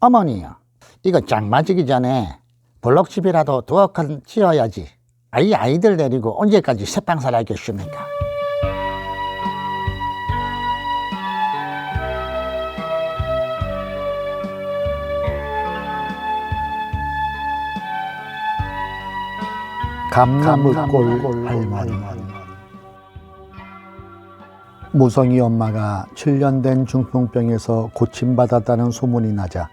어머니요. 이거 장 맞기 전에 블록집이라도 칸 지어야지. 아이 아이들 데리고 언제까지 새빵살 하겠습니까? 감나무골 할머니 무성이 엄마가 7년 된 중풍병에서 고침받았다는 소문이 나자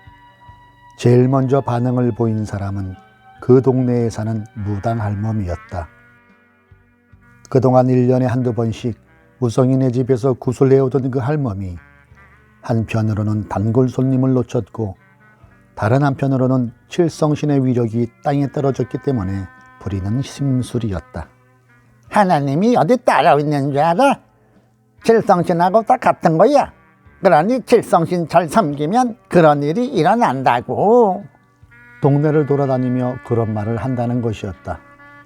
제일 먼저 반응을 보인 사람은 그 동네에 사는 무당 할멈이었다. 그동안 1년에 한두 번씩 무성이네 집에서 구슬해오던 그 할멈이 한편으로는 단골 손님을 놓쳤고 다른 한편으로는 칠성신의 위력이 땅에 떨어졌기 때문에 부리는 심술이었다. 하나님이 어디 따로 있는 줄 알아? 칠성신하고 다 같은 거야. 그러니 칠성신 잘 섬기면 그런 일이 일어난다고. 동네를 돌아다니며 그런 말을 한다는 것이었다.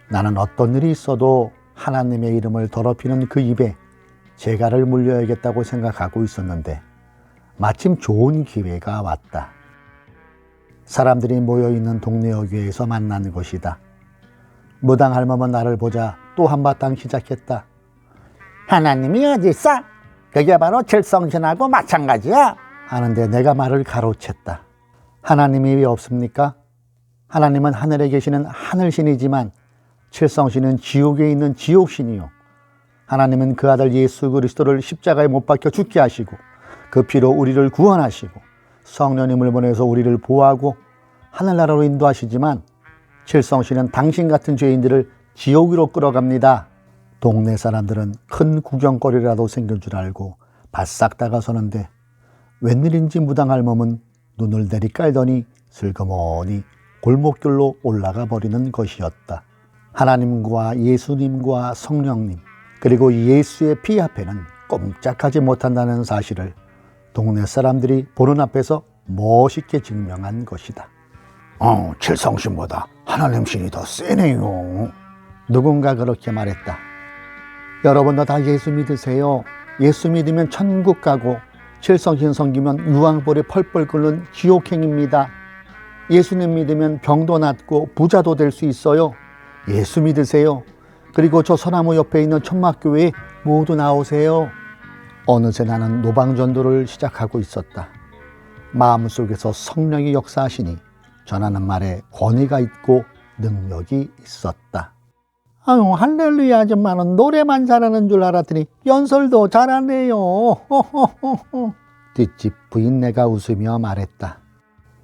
나는 어떤 일이 있어도 하나님의 이름을 더럽히는 그 입에 재갈을 물려야겠다고 생각하고 있었는데 마침 좋은 기회가 왔다. 사람들이 모여있는 동네 어귀에서 만난 것이다. 무당 할멈은 나를 보자 또 한바탕 시작했다. 하나님이 어디 있어? 그게 바로 칠성신하고 마찬가지야. 하는데 내가 말을 가로챘다. 하나님이 왜 없습니까? 하나님은 하늘에 계시는 하늘신이지만 칠성신은 지옥에 있는 지옥신이요. 하나님은 그 아들 예수 그리스도를 십자가에 못 박혀 죽게 하시고 그 피로 우리를 구원하시고 성령님을 보내서 우리를 보호하고 하늘나라로 인도하시지만 칠성신은 당신 같은 죄인들을 지옥으로 끌어갑니다. 동네 사람들은 큰 구경거리라도 생길 줄 알고 바싹 다가서는데 웬일인지 무당할 몸은 눈을 내리깔더니 슬그머니 골목길로 올라가 버리는 것이었다. 하나님과 예수님과 성령님 그리고 예수의 피 앞에는 꼼짝하지 못한다는 사실을 동네 사람들이 보는 앞에서 멋있게 증명한 것이다. 어, 칠성신보다 하나님 신이 더 세네요. 누군가 그렇게 말했다. 여러분도 다 예수 믿으세요. 예수 믿으면 천국 가고 칠성신 섬기면 유황불에 펄펄 끓는 지옥행입니다. 예수님 믿으면 병도 낫고 부자도 될 수 있어요. 예수 믿으세요. 그리고 저 소나무 옆에 있는 천막교회에 모두 나오세요. 어느새 나는 노방전도를 시작하고 있었다. 마음속에서 성령이 역사하시니 전하는 말에 권위가 있고 능력이 있었다. 아유, 할렐루야 아줌마는 노래만 잘하는 줄 알았더니 연설도 잘하네요. 뒷집 부인네가 웃으며 말했다.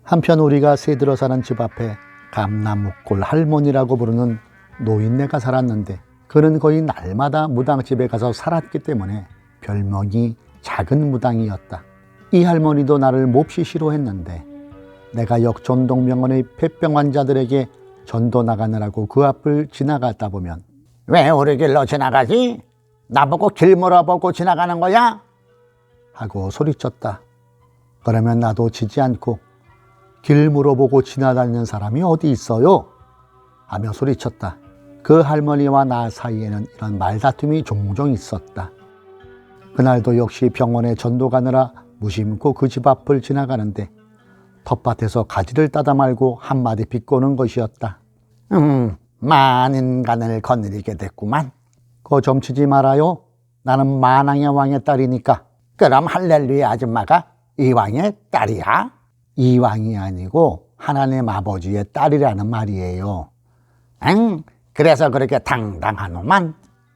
한편 우리가 새들어 사는 집 앞에 감나무골 할머니라고 부르는 노인네가 살았는데 그는 거의 날마다 무당집에 가서 살았기 때문에 별명이 작은 무당이었다. 이 할머니도 나를 몹시 싫어했는데 내가 역전동병원의 폐병 환자들에게 전도 나가느라고 그 앞을 지나가다 보면 왜 우리 길로 지나가지? 나보고 길 물어보고 지나가는 거야? 하고 소리쳤다. 그러면 나도 지지 않고 길 물어보고 지나다니는 사람이 어디 있어요? 하며 소리쳤다. 그 할머니와 나 사이에는 이런 말다툼이 종종 있었다. 그날도 역시 병원에 전도 가느라 무심코 그 집 앞을 지나가는데 텃밭에서 가지를 따다 말고 한 마디 비꼬는 것이었다. 음, 많은 간을 거느리게 됐구만. 거 점치지 말아요. 나는 만왕의 왕의 딸이니까 그럼 할렐루야 아줌마가 이 왕의 딸이야? 이왕이 아니고 하나님 아버지의 딸이라는 말이에요. 응, 그래서 그렇게 당당하노만.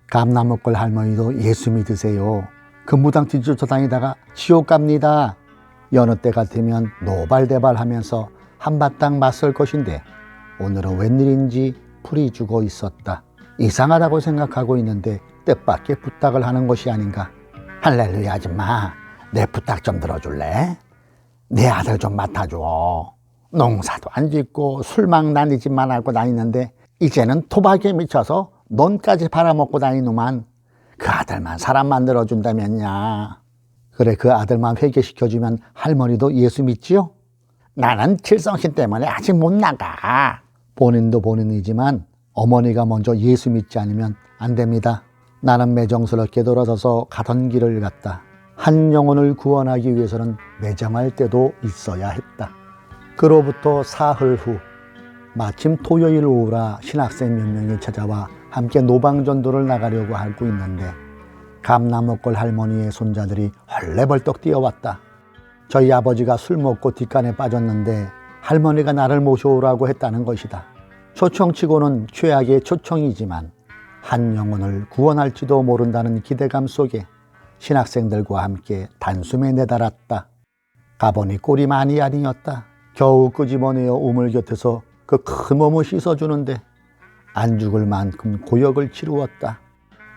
감나무골 할머니도 예수 믿으세요. 그 무당 뒤쫓아 다니다가 지옥 갑니다. 여느 때 같으면 노발대발하면서 한바탕 맞설 것인데 오늘은 웬일인지 풀이 죽어 있었다. 이상하다고 생각하고 있는데 뜻밖의 부탁을 하는 것이 아닌가. 할렐루야 아줌마, 내 부탁 좀 들어줄래? 내 아들 좀 맡아줘. 농사도 안 짓고 술망 집만 하고 다니는데 이제는 토박이에 미쳐서 논까지 팔아먹고 다니노만 그 아들만 사람 만들어준다면야. 그래 그 아들만 회개시켜주면 할머니도 예수 믿지요? 나는 칠성신 때문에 아직 못 나가. 본인도 본인이지만 어머니가 먼저 예수 믿지 않으면 안 됩니다. 나는 매정스럽게 돌아서서 가던 길을 갔다. 한 영혼을 구원하기 위해서는 매정할 때도 있어야 했다. 그로부터 사흘 후 마침 토요일 오후라 신학생 몇 명이 찾아와 함께 노방전도를 나가려고 하고 있는데 감나무골 할머니의 손자들이 헐레벌떡 뛰어왔다. 저희 아버지가 술 먹고 뒷간에 빠졌는데 할머니가 나를 모셔오라고 했다는 것이다. 초청치고는 최악의 초청이지만 한 영혼을 구원할지도 모른다는 기대감 속에 신학생들과 함께 단숨에 내달았다. 가보니 꼴이 많이 아니었다. 겨우 끄집어내어 우물 곁에서 그 큰 몸을 씻어주는데 안 죽을 만큼 고역을 치루었다.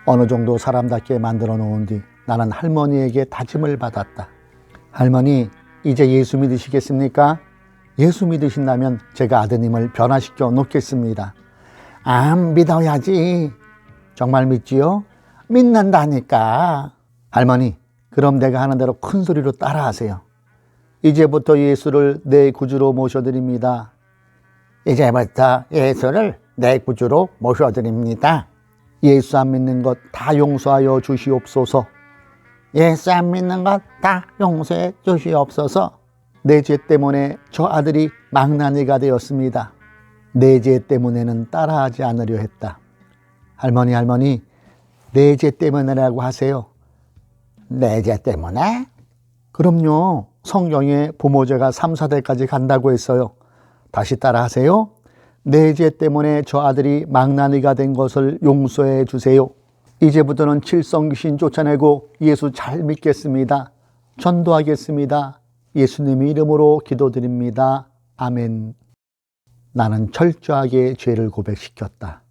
어느 정도 사람답게 만들어 놓은 뒤 나는 할머니에게 다짐을 받았다. 할머니, 이제 예수 믿으시겠습니까? 예수 믿으신다면 제가 아드님을 변화시켜 놓겠습니다. 아, 믿어야지. 정말 믿지요? 믿는다니까. 할머니, 그럼 내가 하는 대로 큰 소리로 따라하세요. 이제부터 예수를 내 구주로 모셔드립니다. 이제부터 예수를 내 구주로 모셔드립니다. 예수 안 믿는 것 다 용서하여 주시옵소서. 예수 안 믿는 것 다 용서해 주시옵소서. 내 죄 때문에 저 아들이 망나니가 되었습니다. 내 죄 때문에는 따라하지 않으려 했다. 할머니, 할머니, 내 죄 때문이라고 하세요. 내 죄 때문에? 그럼요. 성경에 부모죄가 3, 4대까지 간다고 했어요. 다시 따라 하세요. 내 죄 때문에 저 아들이 망나니가 된 것을 용서해 주세요. 이제부터는 칠성 귀신 쫓아내고 예수 잘 믿겠습니다. 전도하겠습니다. 예수님 이름으로 기도드립니다. 아멘. 나는 철저하게 죄를 고백시켰다.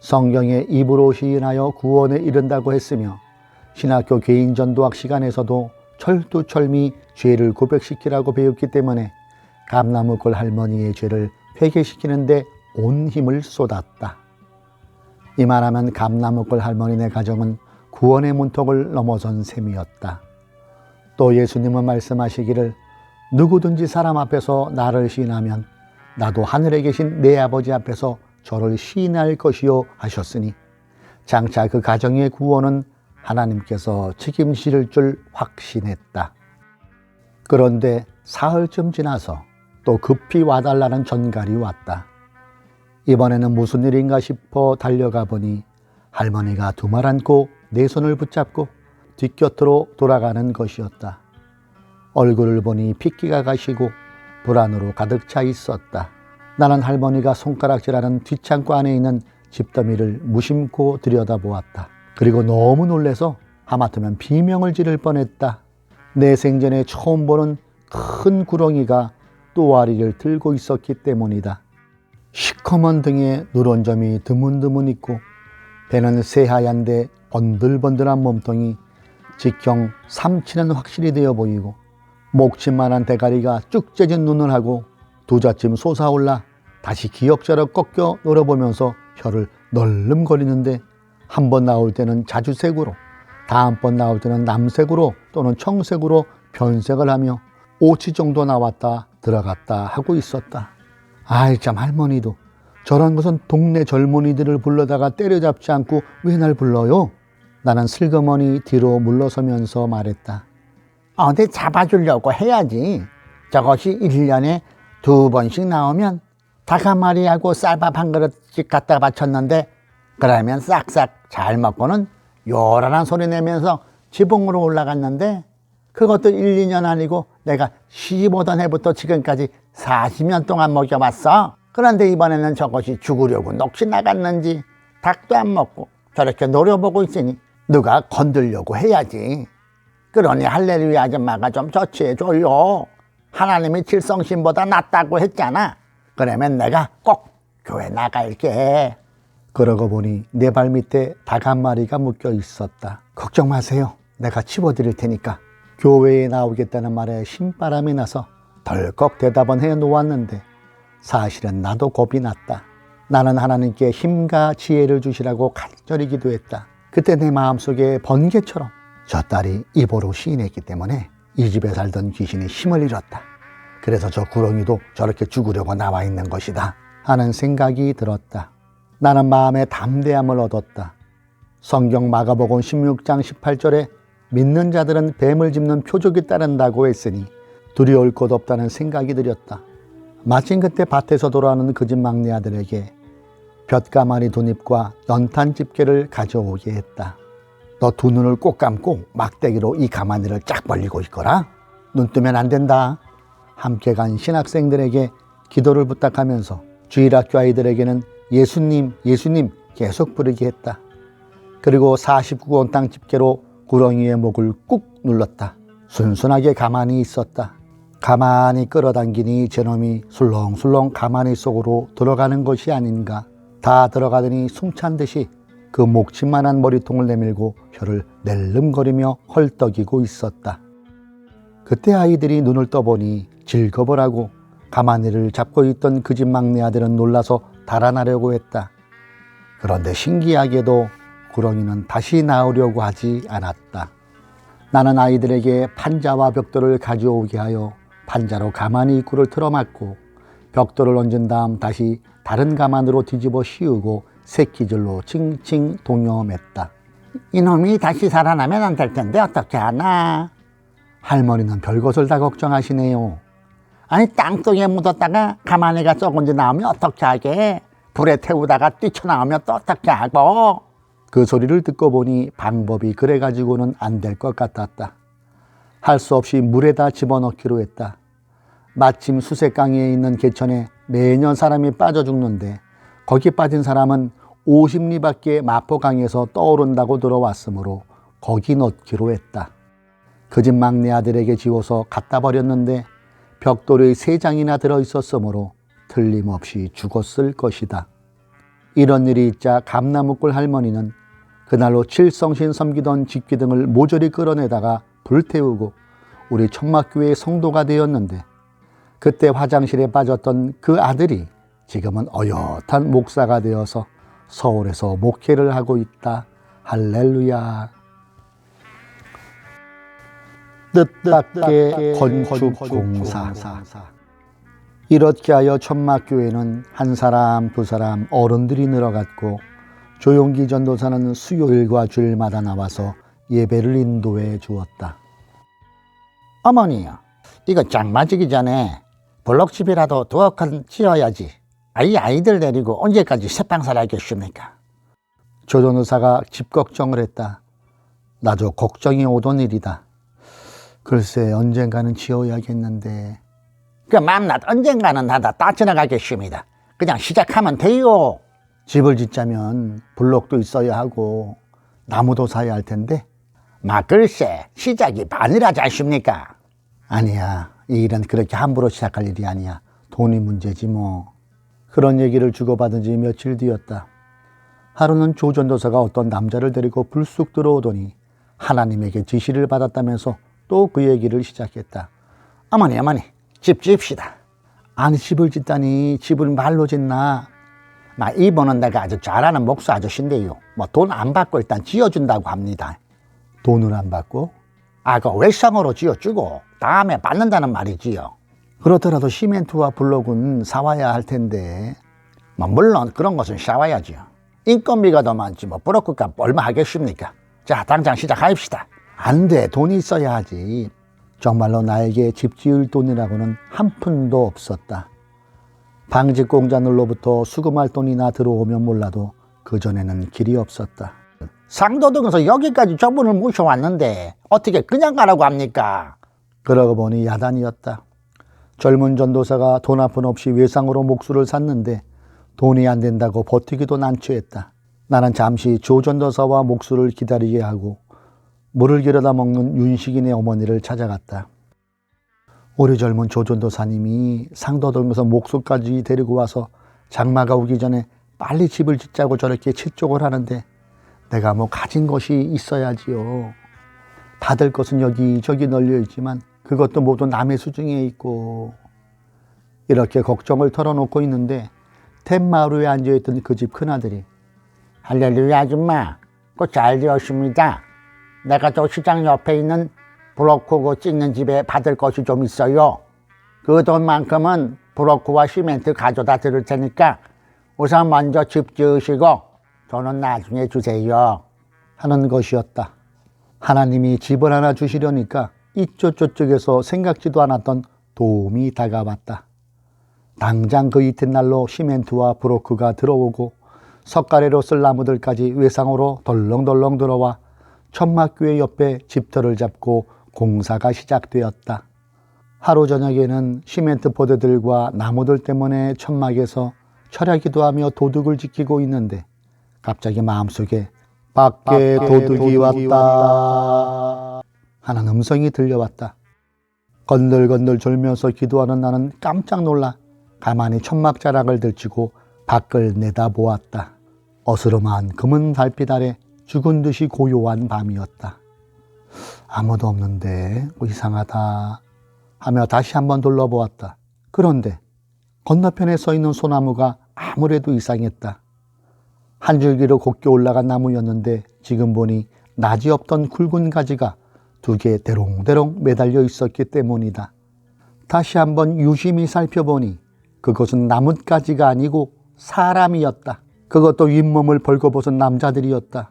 성경에 입으로 시인하여 구원에 이른다고 했으며 신학교 개인 전도학 시간에서도 철두철미 죄를 고백시키라고 배웠기 때문에 감나무골 할머니의 죄를 회개시키는데 온 힘을 쏟았다. 이만하면 감나무골 할머니네 가정은 구원의 문턱을 넘어선 셈이었다. 또 예수님은 말씀하시기를 누구든지 사람 앞에서 나를 시인하면 나도 하늘에 계신 내 아버지 앞에서 저를 시인할 것이요 하셨으니 장차 그 가정의 구원은 하나님께서 책임지실 줄 확신했다. 그런데 사흘쯤 지나서 또 급히 와달라는 전갈이 왔다. 이번에는 무슨 일인가 싶어 달려가 보니 할머니가 두말 안고 내 손을 붙잡고 뒷곁으로 돌아가는 것이었다. 얼굴을 보니 핏기가 가시고 불안으로 가득 차 있었다. 나는 할머니가 손가락질하는 뒷창고 안에 있는 집더미를 무심코 들여다보았다. 그리고 너무 놀래서 하마터면 비명을 지를 뻔했다. 내 생전에 처음 보는 큰 구렁이가 또아리를 들고 있었기 때문이다. 시커먼 등에 누런 점이 드문드문 있고 배는 새하얀데 번들번들한 몸통이 직경 삼치는 확실히 되어 보이고 목침만한 대가리가 쭉 째진 눈을 하고 두자쯤 솟아올라 다시 기역자로 꺾여 놀아보면서 혀를 널름거리는데 한 번 나올 때는 자주색으로 다음번 나올 때는 남색으로 또는 청색으로 변색을 하며 오치 정도 나왔다 들어갔다 하고 있었다. 아이 참 할머니도 저런 것은 동네 젊은이들을 불러다가 때려잡지 않고 왜 날 불러요? 나는 슬그머니 뒤로 물러서면서 말했다. 어디 잡아주려고 해야지. 저것이 1년에 두 번씩 나오면 닭 한 마리하고 쌀밥 한 그릇씩 갖다 바쳤는데 그러면 싹싹 잘 먹고는 요란한 소리 내면서 지붕으로 올라갔는데 그것도 1, 2년 아니고 내가 15던 해부터 지금까지 40년 동안 먹여봤어. 그런데 이번에는 저것이 죽으려고 넋이 나갔는지 닭도 안 먹고 저렇게 노려보고 있으니 누가 건들려고 해야지. 그러니 할렐루야 아줌마가 좀 조치해줘요. 하나님이 칠성신보다 낫다고 했잖아. 그러면 내가 꼭 교회 나갈게. 그러고 보니 내 발 밑에 닭 한 마리가 묶여 있었다. 걱정 마세요. 내가 치워드릴 테니까. 교회에 나오겠다는 말에 신바람이 나서 덜컥 대답은 해 놓았는데 사실은 나도 겁이 났다. 나는 하나님께 힘과 지혜를 주시라고 간절히 기도했다. 그때 내 마음속에 번개처럼 저 딸이 입으로 시인했기 때문에 이 집에 살던 귀신이 힘을 잃었다. 그래서 저 구렁이도 저렇게 죽으려고 나와 있는 것이다. 하는 생각이 들었다. 나는 마음에 담대함을 얻었다. 성경 마가복음 16장 18절에 믿는 자들은 뱀을 짚는 표적이 따른다고 했으니 두려울 것 없다는 생각이 들었다. 마침 그때 밭에서 돌아오는 그 집 막내 아들에게 볕가마니 돈잎과 연탄 집게를 가져오게 했다. 너 두 눈을 꼭 감고 막대기로 이 가마니를 쫙 벌리고 있거라. 눈 뜨면 안 된다. 함께 간 신학생들에게 기도를 부탁하면서 주일학교 아이들에게는 예수님, 예수님 계속 부르게 했다. 그리고 49원 땅 집게로 구렁이의 목을 꾹 눌렀다. 순순하게 가만히 있었다. 가만히 끌어당기니 저놈이 술렁술렁 가만히 속으로 들어가는 것이 아닌가. 다 들어가더니 숨찬 듯이 그 목침만한 머리통을 내밀고 혀를 낼름거리며 헐떡이고 있었다. 그때 아이들이 눈을 떠보니 즐거워라고 가만히를 잡고 있던 그 집 막내 아들은 놀라서 달아나려고 했다. 그런데 신기하게도 구렁이는 다시 나오려고 하지 않았다. 나는 아이들에게 판자와 벽돌을 가져오게 하여 판자로 가만히 입구를 틀어막고 벽돌을 얹은 다음 다시 다른 가만으로 뒤집어 씌우고 새끼줄로 칭칭 동여맸다. 이놈이 다시 살아나면 안 될 텐데 어떻게 하나? 할머니는 별것을 다 걱정하시네요. 아니 땅속에 묻었다가 가만히가 썩은지 나오면 어떻게 하게? 불에 태우다가 뛰쳐나오면 또 어떻게 하고? 그 소리를 듣고 보니 방법이 그래 가지고는 안 될 것 같았다. 할 수 없이 물에다 집어넣기로 했다. 마침 수색강에 있는 개천에 매년 사람이 빠져 죽는데 거기 빠진 사람은 50리 밖에 마포강에서 떠오른다고 들어왔으므로 거기 넣기로 했다. 그 집 막내 아들에게 지워서 갖다 버렸는데 벽돌의 세 장이나 들어 있었으므로 틀림없이 죽었을 것이다. 이런 일이 있자 감나무골 할머니는 그날로 칠성신 섬기던 집기등을 모조리 끌어내다가 불태우고 우리 청막교회의 성도가 되었는데 그때 화장실에 빠졌던 그 아들이 지금은 어엿한 목사가 되어서 서울에서 목회를 하고 있다. 할렐루야. 뜻밖의 건축공사. 이렇게 하여 천막교회는 한 사람 두 사람 어른들이 늘어갔고 조용기 전도사는 수요일과 주일마다 나와서 예배를 인도해 주었다. 어머니요. 이거 장 맞기 전에 블록집이라도 칸 지어야지. 아이 아이들 데리고 언제까지 새빵살 하겠습니까? 조 전도사가 집 걱정을 했다. 나도 걱정이 오던 일이다. 글쎄 언젠가는 지어야겠는데 그 맘낮 언젠가는 나다 따지나가겠습니다. 그냥 시작하면 돼요. 집을 짓자면 블록도 있어야 하고 나무도 사야 할 텐데. 막 글쎄 시작이 반이라지 않습니까? 아니야. 이 일은 그렇게 함부로 시작할 일이 아니야. 돈이 문제지 뭐. 그런 얘기를 주고받은 지 며칠 뒤였다. 하루는 조 전도사가 어떤 남자를 데리고 불쑥 들어오더니 하나님에게 지시를 받았다면서 또 그 얘기를 시작했다. 어머니 어머니 집 집시다. 아니 집을 짓다니 집을 말로 짓나 막 이분은 내가 아주 잘 아는 목사 아저씨인데요. 뭐 돈 안 받고 일단 지어준다고 합니다. 돈을 안 받고 아, 그 외상으로 지어주고 다음에 받는다는 말이지요. 그렇더라도 시멘트와 블록은 사와야 할 텐데 뭐 물론 그런 것은 샤워야지요. 인건비가 더 많지 뭐 브로커값 얼마 하겠습니까? 자 당장 시작합시다. 안 돼. 돈이 있어야 하지. 정말로 나에게 집 지을 돈이라고는 한 푼도 없었다. 방직 공자들로부터 수금할 돈이나 들어오면 몰라도 그전에는 길이 없었다. 상도동에서 여기까지 저분을 모셔왔는데 어떻게 그냥 가라고 합니까? 그러고 보니 야단이었다. 젊은 전도사가 돈 한 푼 없이 외상으로 목수를 샀는데 돈이 안 된다고 버티기도 난처했다. 나는 잠시 조 전도사와 목수를 기다리게 하고 물을 길어다 먹는 윤식인의 어머니를 찾아갔다. 우리 젊은 조 전도사님이 상도동에서 목수까지 데리고 와서 장마가 오기 전에 빨리 집을 짓자고 저렇게 채쪽을 하는데 내가 뭐 가진 것이 있어야지요. 받을 것은 여기저기 널려 있지만 그것도 모두 남의 수중에 있고 이렇게 걱정을 털어놓고 있는데 툇마루에 앉아있던 그 집 큰아들이 할렐루야 아줌마 그잘 되었습니다. 내가 저 시장 옆에 있는 브로커고 찍는 집에 받을 것이 좀 있어요. 그 돈만큼은 브로커와 시멘트 가져다 드릴 테니까 우선 먼저 집 지으시고 돈은 나중에 주세요. 하는 것이었다. 하나님이 집을 하나 주시려니까 이쪽 저쪽에서 생각지도 않았던 도움이 다가왔다. 당장 그 이튿날로 시멘트와 브로크가 들어오고 석가래로 쓸 나무들까지 외상으로 덜렁덜렁 들어와 천막교회 옆에 집터를 잡고 공사가 시작되었다. 하루 저녁에는 시멘트 포대들과 나무들 때문에 천막에서 철야기도 하며 도둑을 지키고 있는데 갑자기 마음속에 밖에 도둑이 왔다 하는 음성이 들려왔다. 건들건들 졸면서 기도하는 나는 깜짝 놀라 가만히 천막 자락을 들치고 밖을 내다보았다. 어스름한 검은 달빛 아래 죽은 듯이 고요한 밤이었다. 아무도 없는데 뭐 이상하다 하며 다시 한번 둘러보았다. 그런데 건너편에 서 있는 소나무가 아무래도 이상했다. 한 줄기로 곱게 올라간 나무였는데 지금 보니 낯이 없던 굵은 가지가 두 개 대롱대롱 매달려 있었기 때문이다. 다시 한번 유심히 살펴보니 그것은 나뭇가지가 아니고 사람이었다. 그것도 윗몸을 벌거벗은 남자들이었다.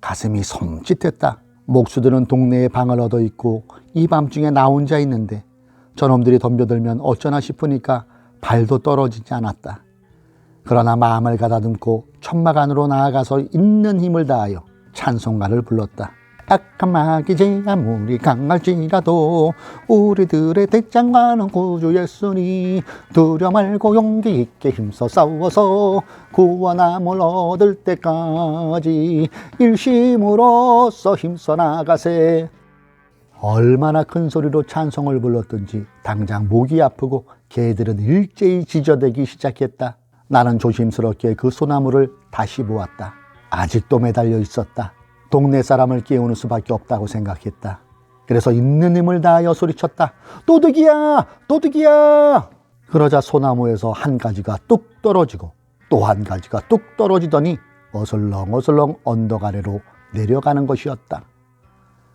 가슴이 섬찟했다. 목수들은 동네에 방을 얻어 있고 이 밤중에 나 혼자 있는데 저놈들이 덤벼들면 어쩌나 싶으니까 발도 떨어지지 않았다. 그러나 마음을 가다듬고 천막 안으로 나아가서 있는 힘을 다하여 찬송가를 불렀다. 악한 마귀지 아무리 강할지라도 우리들의 대장만은 구주 예수니 두려 말고 용기 있게 힘써 싸워서 구원함을 얻을 때까지 일심으로써 힘써 나가세 얼마나 큰 소리로 찬송을 불렀든지 당장 목이 아프고 개들은 일제히 지저대기 시작했다. 나는 조심스럽게 그 소나무를 다시 보았다. 아직도 매달려 있었다. 동네 사람을 깨우는 수밖에 없다고 생각했다. 그래서 있는 힘을 다하여 소리쳤다. 도둑이야! 도둑이야! 그러자 소나무에서 한 가지가 뚝 떨어지고 또 한 가지가 뚝 떨어지더니 어슬렁 어슬렁 언덕 아래로 내려가는 것이었다.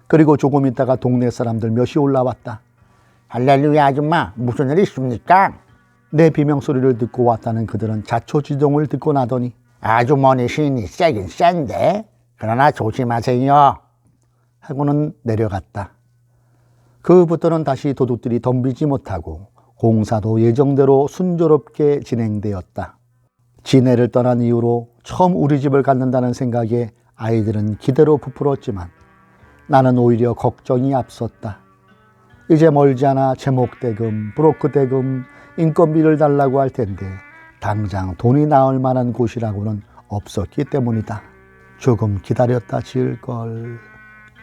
그리고 조금 있다가 동네 사람들 몇이 올라왔다. 할렐루야 아줌마 무슨 일 있습니까? 내 비명 소리를 듣고 왔다는 그들은 자초지종을 듣고 나더니 아주머니 신이 세긴 센데 그러나 조심하세요. 하고는 내려갔다. 그부터는 다시 도둑들이 덤비지 못하고 공사도 예정대로 순조롭게 진행되었다. 지네를 떠난 이후로 처음 우리 집을 갖는다는 생각에 아이들은 기대로 부풀었지만 나는 오히려 걱정이 앞섰다. 이제 멀지 않아 제목대금, 브로크대금, 인건비를 달라고 할 텐데 당장 돈이 나올 만한 곳이라고는 없었기 때문이다. 조금 기다렸다 지을 걸.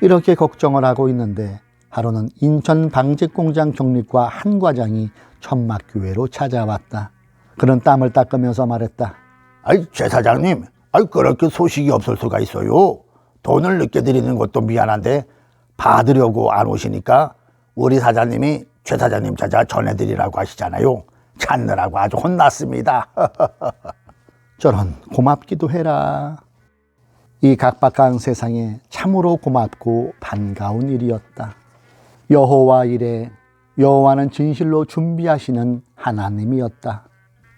이렇게 걱정을 하고 있는데 하루는 인천 방직공장 경립과 한 과장이 천막교회로 찾아왔다. 그는 땀을 닦으면서 말했다. 아이 최 사장님 아이 그렇게 소식이 없을 수가 있어요. 돈을 늦게 드리는 것도 미안한데 받으려고 안 오시니까 우리 사장님이 최 사장님 찾아 전해드리라고 하시잖아요. 찾느라고 아주 혼났습니다. 저런 고맙기도 해라. 이 각박한 세상에 참으로 고맙고 반가운 일이었다. 여호와 이래 여호와는 진실로 준비하시는 하나님이었다.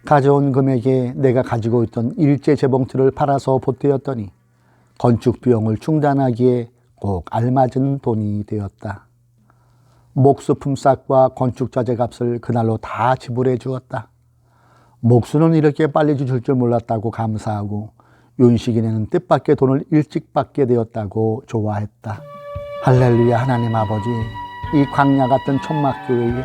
가져온 금액에 내가 가지고 있던 일제 재봉틀을 팔아서 보태었더니 건축 비용을 충당하기에 꼭 알맞은 돈이 되었다. 목수품 싹과 건축 자재 값을 그날로 다 지불해 주었다. 목수는 이렇게 빨리 주실 줄 몰랐다고 감사하고 윤식이네는 뜻밖의 돈을 일찍 받게 되었다고 좋아했다. 할렐루야 하나님 아버지 이 광야 같은 천막교회에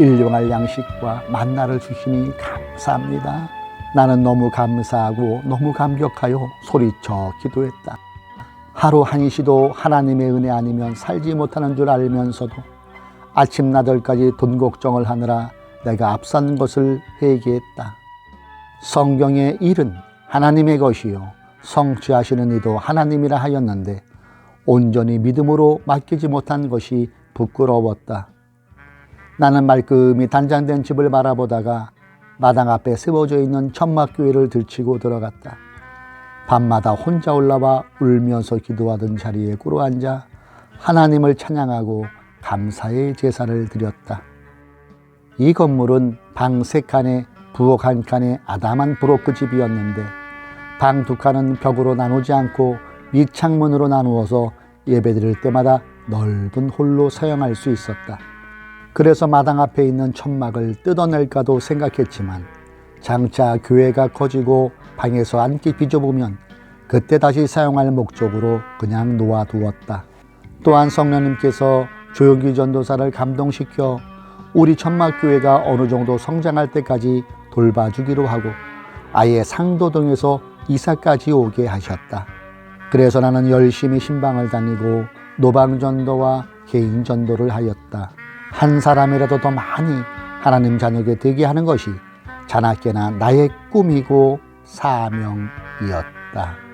일용할 양식과 만나를 주시니 감사합니다. 나는 너무 감사하고 너무 감격하여 소리쳐 기도했다. 하루 한시도 하나님의 은혜 아니면 살지 못하는 줄 알면서도 아침 나들까지 돈 걱정을 하느라 내가 앞선 것을 회개했다. 성경의 일은 하나님의 것이요 성취하시는 이도 하나님이라 하였는데 온전히 믿음으로 맡기지 못한 것이 부끄러웠다. 나는 말끔히 단장된 집을 바라보다가 마당 앞에 세워져 있는 천막교회를 들치고 들어갔다. 밤마다 혼자 올라와 울면서 기도하던 자리에 꿇어 앉아 하나님을 찬양하고 감사의 제사를 드렸다. 이 건물은 방 세 칸에 부엌 한 칸에 아담한 브로크 집이었는데 방 두 칸은 벽으로 나누지 않고 밑창문으로 나누어서 예배 드릴 때마다 넓은 홀로 사용할 수 있었다. 그래서 마당 앞에 있는 천막을 뜯어낼까도 생각했지만 장차 교회가 커지고 방에서 앉기 비좁으면 그때 다시 사용할 목적으로 그냥 놓아두었다. 또한 성령님께서 조용기 전도사를 감동시켜 우리 천막교회가 어느 정도 성장할 때까지 돌봐주기로 하고 아예 상도동에서 이사까지 오게 하셨다. 그래서 나는 열심히 신방을 다니고 노방전도와 개인전도를 하였다. 한 사람이라도 더 많이 하나님 자녀게 되게 하는 것이 자나깨나 나의 꿈이고 사명이었다.